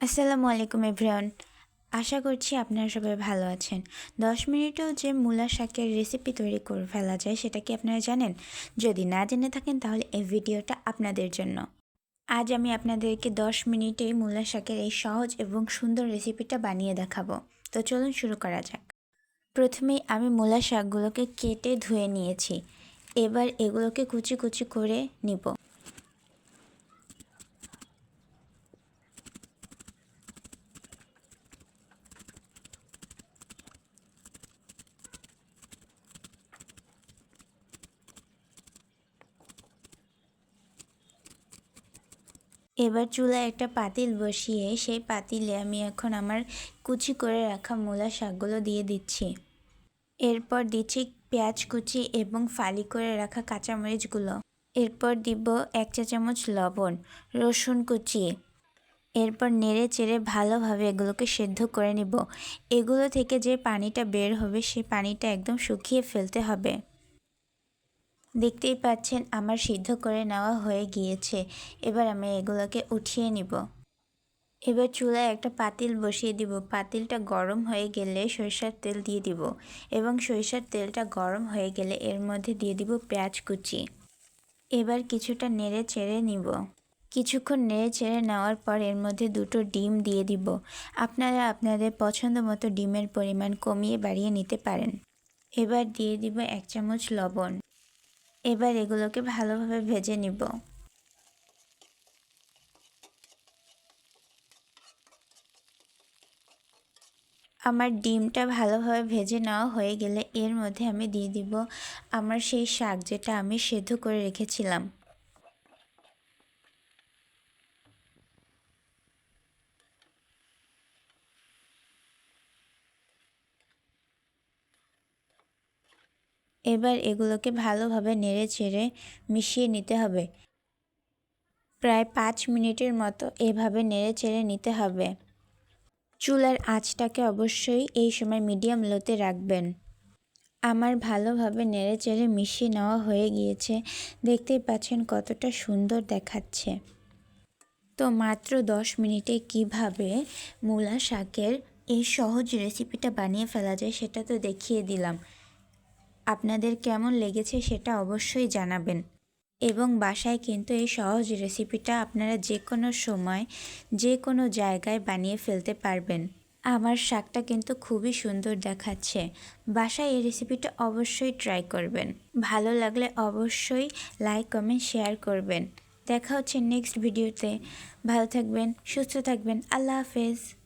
আসসালামু আলাইকুম, এভরিওয়ান। আশা করছি আপনারা সবাই ভালো আছেন। দশ মিনিটেও যে মূলা শাকের রেসিপি তৈরি করে ফেলা যায়, সেটা কি আপনারা জানেন? যদি না জেনে থাকেন, তাহলে এই ভিডিওটা আপনাদের জন্য। আজ আমি আপনাদেরকে দশ মিনিটে মূলা শাকের এই সহজ এবং সুন্দর রেসিপিটা বানিয়ে দেখাবো। তো চলুন শুরু করা যাক। প্রথমেই আমি মূলা শাকগুলোকে কেটে ধুয়ে নিয়েছি। এবার এগুলোকে কুচি কুচি করে নিব। এবার চুলায় একটা পাতিল বসিয়ে সেই পাতিলে আমি এখন আমার কুচি করে রাখা মূলা শাকগুলো দিয়ে দিচ্ছি। এরপর দিচ্ছি পেঁয়াজ কুচি এবং ফালি করে রাখা কাঁচামরিচগুলো। এরপর দিব এক চা চামচ লবণ, রসুন কুচি। এরপর নেড়ে চেড়ে ভালোভাবে এগুলোকে সেদ্ধ করে নিব। এগুলো থেকে যে পানিটা বের হবে সেই পানিটা একদম শুকিয়ে ফেলতে হবে। দেখতেই পাচ্ছেন আমার সিদ্ধ করে নেওয়া হয়ে গিয়েছে। এবার আমি এগুলোকে উঠিয়ে নিব। এবার চুলায় একটা পাতিল বসিয়ে দিব। পাতিলটা গরম হয়ে গেলে সরিষার তেল দিয়ে দিব এবং সরিষার তেলটা গরম হয়ে গেলে এর মধ্যে দিয়ে দিব পেঁয়াজ কুচি। এবার কিছুটা নেড়ে চেড়ে নিব। কিছুক্ষণ নেড়ে চেড়ে নেওয়ার পর এর মধ্যে দুটো ডিম দিয়ে দিব। আপনারা আপনাদের পছন্দ মতো ডিমের পরিমাণ কমিয়ে বাড়িয়ে নিতে পারেন। এবার দিয়ে দিব এক চামচ লবণ। এবার এগুলোকে ভালোভাবে ভেজে নিব। আমার ডিমটা ভালোভাবে ভেজে নেওয়া হয়ে গেলে এর মধ্যে আমি দিয়ে দিব আমার সেই শাক যেটা আমি সেদ্ধ করে রেখেছিলাম। এবার এগুলোকে ভালোভাবে নেড়ে চেড়ে মিশিয়ে নিতে হবে। প্রায় পাঁচ মিনিটের মতো এভাবে নেড়ে চেড়ে নিতে হবে। চুলার আঁচটাকে অবশ্যই এই সময় মিডিয়াম লোতে রাখবেন। আমার ভালোভাবে নেড়ে চেড়ে মিশিয়ে নেওয়া হয়ে গিয়েছে। দেখতেই পাচ্ছেন কতটা সুন্দর দেখাচ্ছে। তো মাত্র দশ মিনিটে কীভাবে মূলা শাকের এই সহজ রেসিপিটা বানিয়ে ফেলা যায় সেটা তো দেখিয়ে দিলাম। আপনাদের কেমন লেগেছে সেটা অবশ্যই জানাবেন। এবং বাসায় কিন্তু এই সহজ রেসিপিটা আপনারা যে কোনো সময় যে কোনো জায়গায় বানিয়ে ফেলতে পারবেন। আমার শাকটা কিন্তু খুবই সুন্দর দেখাচ্ছে। বাসায় এই রেসিপিটা অবশ্যই ট্রাই করবেন। ভালো লাগলে অবশ্যই লাইক কমেন্ট শেয়ার করবেন। দেখা হচ্ছে নেক্সট ভিডিওতে ভালো থাকবেন, সুস্থ থাকবেন। আল্লাহ হাফেজ।